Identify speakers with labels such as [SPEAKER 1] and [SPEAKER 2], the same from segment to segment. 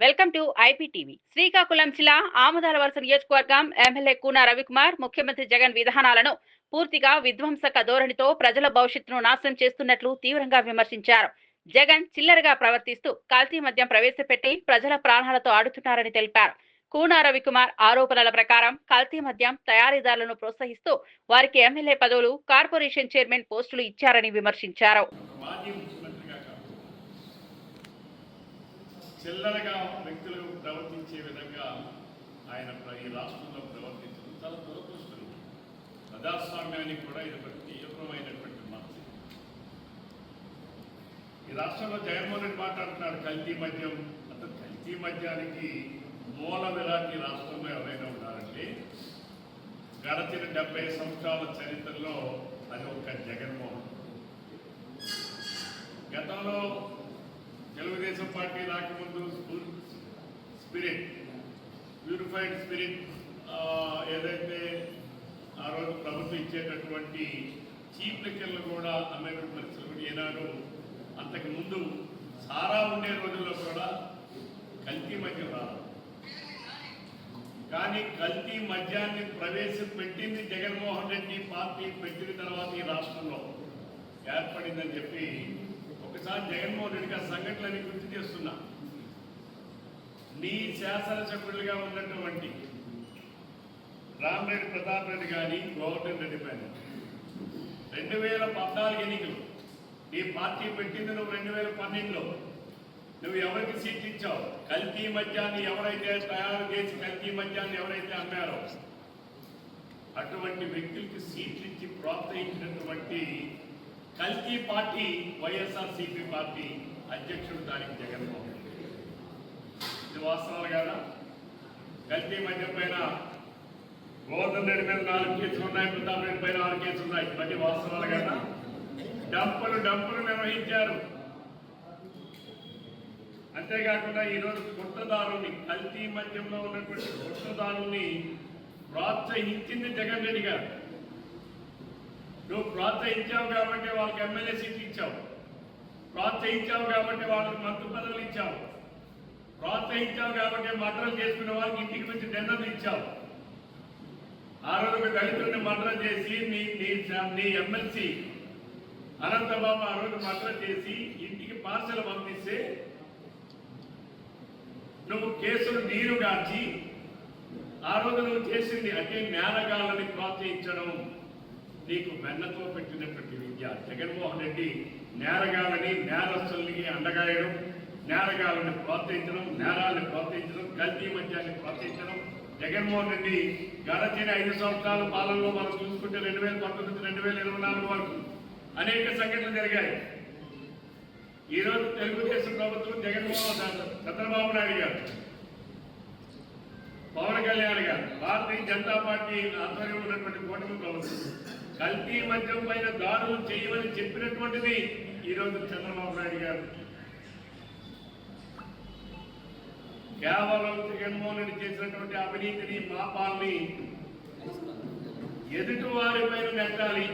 [SPEAKER 1] Welcome to IPTV. Srikakulam జిల్లా ఆముదాల వలస నియోజకవర్గం ఎమ్మెల్యే కూన రవికుమార్ ముఖ్యమంత్రి జగన్ విధానాలను పూర్తిగా విధ్వంసక ధోరణితో ప్రజల భవిష్యత్తును నాశనం చేస్తున్నట్లు తీవ్రంగా విమర్శించారు. జగన్ చిల్లరగా ప్రవర్తిస్తూ కల్తీ మద్యం ప్రవేశపెట్టి ప్రజల ప్రాణాలతో ఆడుతున్నారని తెలిపారు. కూనా రవికుమార్ ఆరోపణల ప్రకారం కల్తీ మద్యం తయారీదారులను ప్రోత్సహిస్తూ వారికి ఎమ్మెల్యే పదవులు కార్పొరేషన్ చైర్మన్ పోస్టులు ఇచ్చారని విమర్శించారు
[SPEAKER 2] మాజీ ముఖ్యమంత్రిగా కాదు చిల్లరగా వ్యక్తులు ప్రవర్తించే విధంగా ఆయన ఈ రాష్ట్రంలో ప్రవర్తించడం చాలా దురదృష్టం ప్రజాస్వామ్యానికి కూడా ఇది ఒక తీవ్రమైనటువంటి మార్పు. ఈ రాష్ట్రంలో జగన్మోహన్ రెడ్డి మాట్లాడుతున్నాడు కల్తీ మద్యం. అసలు కల్తీ మద్యానికి మూల విలాంటి రాష్ట్రంలో ఎవరైనా ఉన్నారండి? గడచిన డెబ్బై సంవత్సరాల చరిత్రలో అది ఒక జగన్మోహన్. గతంలో తెలుగుదేశం పార్టీ రాకముందు స్పిరిట్ ప్యూరిఫైడ్ స్పిరిట్ ఏదైతే ఆ రోజు ప్రభుత్వం ఇచ్చేటటువంటి చీప్ లెక్కలను కూడా అమ్మేటువంటి పరిస్థితులు కూడా అంతకుముందు అంతకు ముందు సారా ఉండే రోజుల్లో కూడా కల్తీ మద్యం రాదు కానీ కల్తీ మద్యాన్ని ప్రవేశపెట్టింది జగన్మోహన్ రెడ్డి పార్టీ పెట్టిన తర్వాత ఈ రాష్ట్రంలో ఏర్పడిందని చెప్పి ఒకసారి జగన్మోహన్ రెడ్డి గారి సంఘటనలని గుర్తు చేస్తున్నా. నీ శాసనసభ్యులుగా ఉన్నటువంటి రామరెడ్డి ప్రతాప్ రెడ్డి కానీ గోవర్ధన్ రెడ్డి పైన. రెండు వేల పద్నాలుగు ఎన్నికలు. ఈ పార్టీ పెట్టింది నువ్వు రెండు వేల పన్నెండులో. నువ్వు ఎవరికి సీట్ ఇచ్చావు? కల్తీ మద్యాన్ని ఎవరైతే తయారు చేసి కల్తీ మద్యాన్ని ఎవరైతే అమ్మారో? అటువంటి వ్యక్తులకి సీట్లు ఇచ్చి ప్రోత్సహించినటువంటి కల్తీ పార్టీ వైఎస్ఆర్ సిపి పార్టీ అధ్యక్షుడు దానికి జగన్మోహన్ రెడ్డి. ఇది వాస్తవాలు కదా? కల్తీ మద్యం పైన గోవర్ధన్ రెడ్డి మీద నాలుగు కేసులు ఉన్నాయి ప్రతాప్ రెడ్డి పైన ఆరు కేసులు ఉన్నాయి. ఇవన్నీ వాస్తవాలు కదా? డంపులు డంపులు నిర్వహించారు. అంతేకాకుండా ఈరోజు కుట్రదారుల్ని కల్తీ మద్యంలో ఉన్నటువంటి కుట్రదారుల్ని ప్రోత్సహించింది జగన్ రెడ్డి గారు. నువ్వు ప్రోత్సహించావు కాబట్టి వాళ్ళకి ఎమ్మెల్యే సీట్లు ఇచ్చావు. ప్రోత్సహించావు కాబట్టి వాళ్ళకి మంత్రి పదవులు ఇచ్చావు. ప్రోత్సహించావు కాబట్టి మర్డర్లు చేసుకునే వాళ్ళకి ఇంటికి వచ్చి డిన్నర్లు ఇచ్చావు. ఆ రోజు ఒక దళితుడిని చేసి నీ నీ నీ ఎమ్మెల్సీ అనంతబాబు ఆ రోజు మర్డర్ చేసి ఇంటికి పార్సల్ పంపిస్తే నువ్వు కేసులు నీరు గార్చి ఆ రోజు నువ్వు చేసింది అంటే జ్ఞానగాలని ప్రోత్సహించడం. నీకు వెన్నతో పెట్టినటువంటి విద్య. జగన్మోహన్ రెడ్డి నేరగాలని నేరస్తుల్ని అండగాయడం నేరగాళ్ళని ప్రోత్సహించడం నేరాలను ప్రోత్సహించడం కల్తీ మద్యాన్ని ప్రోత్సహించడం. జగన్మోహన్ రెడ్డి గడచిన ఐదు సంవత్సరాల పాలనలో మనం చూసుకుంటే రెండు వేల పంతొమ్మిది రెండు వేల ఇరవై నాలుగు వరకు అనేక సంఘటనలు జరిగాయి. ఈ రోజు తెలుగుదేశం ప్రభుత్వం జగన్మోహన్ చంద్రబాబు నాయుడు గారు పవన్ కళ్యాణ్ గారు భారతీయ జనతా పార్టీ ఆధ్వర్యంలో ఉన్నటువంటి కూటమి ప్రభుత్వం. కల్తీ మద్యం పైన దారులు చేయమని చెప్పినటువంటిది ఈ రోజు చంద్రబాబు నాయుడు గారు. కేవలం జగన్మోహన్ రెడ్డి చేసినటువంటి అవినీతిని పాపాల్ని ఎదుటి వారి పైన నెట్టాలి.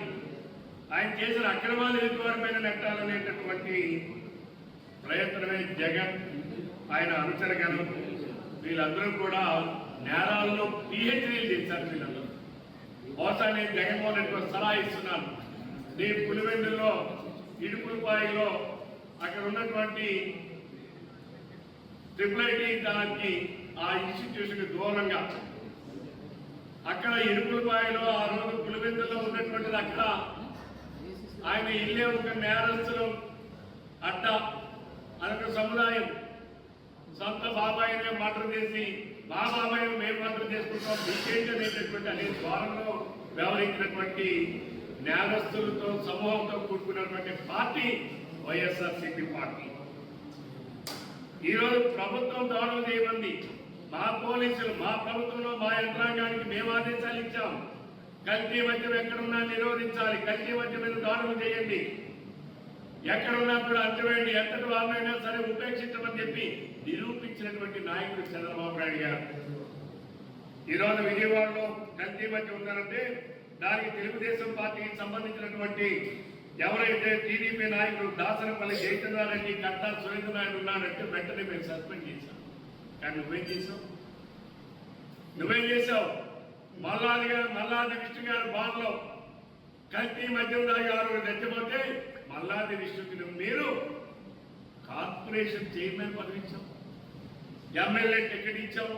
[SPEAKER 2] ఆయన చేసిన అక్రమాలు ఎదుటి వారి పైన నెట్టాలనేటటువంటి ప్రయత్నమే జగన్. ఆయన అనుచరగణం వీళ్ళందరూ కూడా నేరాల్లో పిహెచ్డీలు చేశారు వీళ్ళందరూ బహుశా నేను జగన్మోహన్ రెడ్డి సలహా ఇస్తున్నాను నీ పులివెందుల్లో ఇడుపులపాయిలో అక్కడ ఉన్నటువంటి ట్రిపుల్ ఐటీ దానికి ఆ ఇన్స్టిట్యూషన్ దూరంగా అక్కడ ఇడుపులపాయలో ఆ రోజు పులివెందులో ఉన్నటువంటిది అక్కడ ఆయన ఇల్లే ఒక నేరస్తులు అడ్డ అనొక సముదాయం. సొంత బాబాయినే మర్డర్ చేసి మా బాబాయ్ మేము మాత్రం చేసుకుంటాం. మీకేంటి అనేటటువంటి అనే ద్వారంలో వ్యవహరించినటువంటి నేరస్తులతో సమూహంతో కూడుకున్నటువంటి పార్టీ వైఎస్ఆర్సీపీ పార్టీ. ఈరోజు ప్రభుత్వం దాడులు చేయమంది. మా పోలీసులు మా ప్రభుత్వంలో మా యంత్రాంగానికి మేము ఆదేశాలు ఇచ్చాం. కల్తీ మద్యం ఎక్కడున్నా నిరోధించాలి. కల్తీ మద్యం మీద దాడులు చేయండి. ఎక్కడున్నా కూడా అర్థమైంది ఎంతటి వారినైనా సరే ఉపేక్షించమని చెప్పి నిరూపించినటువంటి నాయకుడు చంద్రబాబు నాయుడు గారు. ఈరోజు విజయవాడలో కల్తీ మధ్య ఉన్నారంటే దానికి తెలుగుదేశం పార్టీకి సంబంధించినటువంటి ఎవరైతే టీడీపీ నాయకుడు దాసరపల్లి జయచంద్రారెడ్డి కట్టా సురేంద్ర నాయుడు ఉన్నారంటే వెంటనే మేము సస్పెండ్ చేశాం. కానీ నువ్వేం చేసావు నువ్వేం చేసావు మల్లాది గారు మల్లాది విష్ణు గారు బాధలో కల్తీ మధ్య దాగి ఆరు తెచ్చిపోతే మల్లాది విష్ణుకులు మీరు కార్పొరేషన్ చైర్మన్ పదవి ఎమ్మెల్యే టికెట్ ఇచ్చావు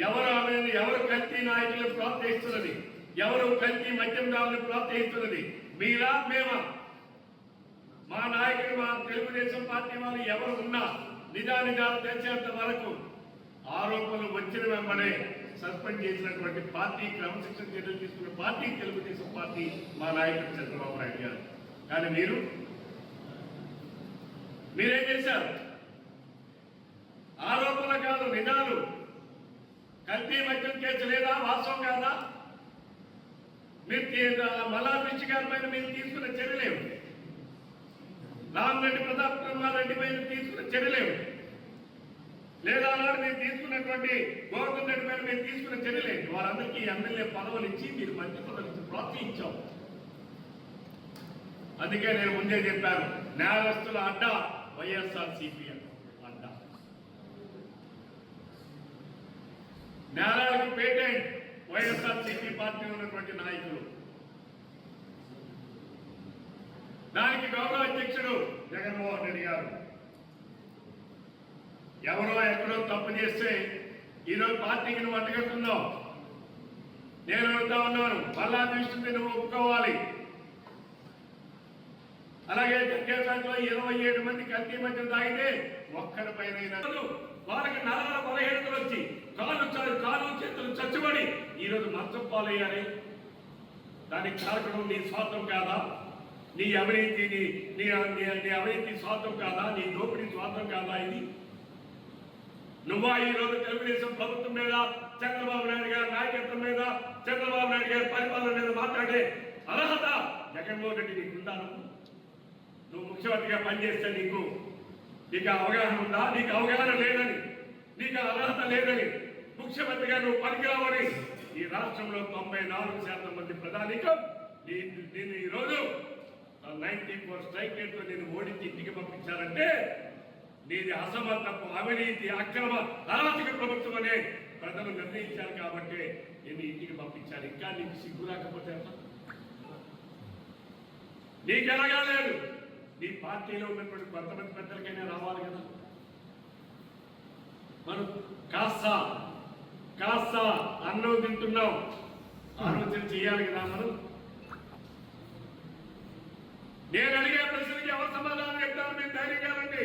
[SPEAKER 2] ఎవరు ఆమెను ఎవరు కల్తీ నాయకులను ప్రోత్సహిస్తున్నది ఎవరు కల్తీ మద్యం దారులను ప్రోత్సహిస్తున్నది మీరా మేమా? మా నాయకుడు మా తెలుగుదేశం పార్టీ వాళ్ళు ఎవరు ఉన్నా నిజానిజాలు తెలిసేంత వరకు ఆరోపణలు వచ్చిన వెంబడే సస్పెండ్ చేసినటువంటి పార్టీ క్రమశిక్షణ చర్యలు తీసుకున్న పార్టీ తెలుగుదేశం పార్టీ మా నాయకుడు చంద్రబాబు నాయుడు గారు. కానీ మీరు? మీరేం చేశారు? ఆరోపణ కాదు నిజాలు. కల్తీ మద్యం కేసు లేదా? వాస్తవం కాదా? మీరు మల్లా దృష్టి గారి పైన మీరు తీసుకున్న చర్యలేవు. రామరెడ్డి ప్రతాప్ కుమార్ రెడ్డి పైన తీసుకున్న చర్యలేవు. లేదా ఆనాడు మీరు తీసుకున్నటువంటి గోవర్ధన్ మీద మీరు తీసుకున్న చర్యలే వారందరికీ ఎమ్మెల్యే పదవులు ఇచ్చి మీరు మంచి పదవులు ఇచ్చి ప్రోత్సహించాం. అందుకే నేను ముందే చెప్పాను నేరస్తుల అడ్డా వైఎస్ఆర్ సిపిఎం అడ్డా. నేరాలకు పేటెంట్ వైఎస్ఆర్ సిపి పార్టీ ఉన్నటువంటి నాయకులు. దానికి గౌరవ అధ్యక్షుడు జగన్మోహన్ రెడ్డి గారు. ఎవరో ఎక్కడో తప్పు చేస్తే ఈరోజు పార్టీకి నువ్వు అడ్డగడుతున్నావు నేను అడుగుతా ఉన్నాను మళ్ళా దృష్టిని నువ్వు ఒప్పుకోవాలి. అలాగే జగ్గేపేటలో ఇరవై ఏడు మంది కల్తీ మధ్య తాగితే ఒక్కడి పైన వాళ్ళకి నలభై బలహీనతలు వచ్చి కాలు చాలు కాలు చేతులు చచ్చిబడి ఈరోజు మంచం పాలయ్యాలి దానికి కారణం నీ స్వార్థం కాదా? నీ అవినీతి నీ నీ- నీ అవినీతి స్వార్థం కాదా? నీ దోపిడీ స్వార్థం కాదా ఇది? నువ్వా ఈ రోజు తెలుగుదేశం ప్రభుత్వం మీద చంద్రబాబు నాయుడు గారి నాయకత్వం మీద చంద్రబాబు నాయుడు గారి పరిపాలన మీద మాట్లాడే అర్హత జగన్మోహన్ రెడ్డి నీకు ఉందా నువ్వు? ముఖ్యమంత్రిగా పనిచేస్తే నీకు నీకు అవగాహన ఉందా నీకు అవగాహన లేదని నీకు అర్హత లేదని ముఖ్యమంత్రిగా నువ్వు పనికిరావని ఈ రాష్ట్రంలో తొంభై నాలుగు శాతం మంది ప్రధానికం నేను ఈరోజు నైన్టీ ఫోర్ స్ట్రైక్ రేట్తో నేను ఓడించి ఇంటికి పంపించారంటే నీది అసమర్థపు అవినీతి అక్రమ అరాచక ప్రభుత్వం అనే ప్రజలు నిర్ణయించారు కాబట్టి నేను ఇంటికి పంపించాను ఇంకా నీకు సిగ్గు రాకపోతే నీకెలాగా లేదు. నీ పార్టీలో ఉన్నటువంటి కొంతమంది పెద్దలకైనా రావాలి కదా. మనం కాస్త కాస్త అన్నం తింటున్నాం. ఆలోచన చేయాలి కదా మనం. నేను అడిగే ప్రశ్నకి ఎవరు సమాధానం చెప్తారు? మేము ధైర్యంగా రండి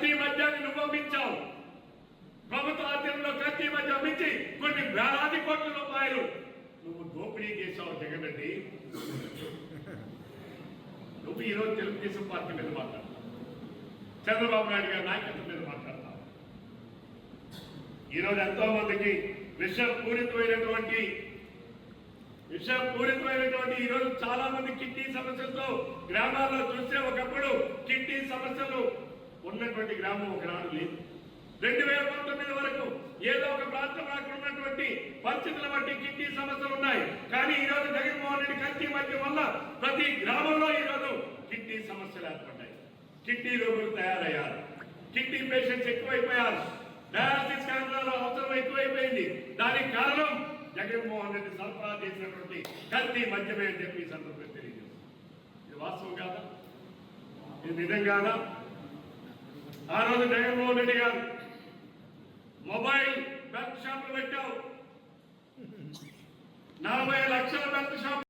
[SPEAKER 2] కల్తీ మద్యాన్ని నువ్వు అమ్మించావు ప్రభుత్వ ఆధ్వర్యంలో కల్తీ మద్యం అమ్మించి కొన్ని వేలాది కోట్ల రూపాయలు నువ్వు దోపిడీ చేశావు జగన్ రెడ్డి నువ్వు ఈరోజు తెలుగుదేశం పార్టీ మీద మాట్లాడతావు. చంద్రబాబు నాయుడు గారి నాయకత్వం మీద మాట్లాడతావు. ఈరోజు ఎంతో మందికి విషపూరితమైనటువంటి విషపూరితమైనటువంటి ఈరోజు చాలా మంది కిడ్నీ సమస్యలతో గ్రామాల్లో చూస్తే ఒకప్పుడు కిడ్నీ సమస్యలు ఉన్నటువంటి గ్రామం ఒకనాడు లేదు రెండు వేల పంతొమ్మిది వరకు ఏదో ఒక ప్రాంతం అక్కడ ఉన్నటువంటి పరిస్థితుల బట్టి కిడ్నీ సమస్యలు ఉన్నాయి. కానీ ఈ రోజు జగన్మోహన్ రెడ్డి కల్తీ మధ్య వల్ల ప్రతి గ్రామంలో ఈ రోజు కిడ్నీ సమస్యలు ఏర్పడ్డాయి. కిడ్నీ రోగులు తయారయ్యారు. Kidney patients ఎక్కువైపోయారు. డయాలసిస్ కేంద్రాల అవసరం ఎక్కువైపోయింది. దానికి కారణం జగన్మోహన్ రెడ్డి సరఫరా చేసినటువంటి కల్తీ మద్యమే అని చెప్పి సందర్భంగా తెలియజేస్తుంది ఇది వాస్తవం కాదా? ఇది నిజం కాదా? ఆ రోజు జగన్మోహన్ రెడ్డి గారు మొబైల్ బెల్ట్ షాపులు పెట్టావు. నలభై లక్షల బెల్ట్ షాప్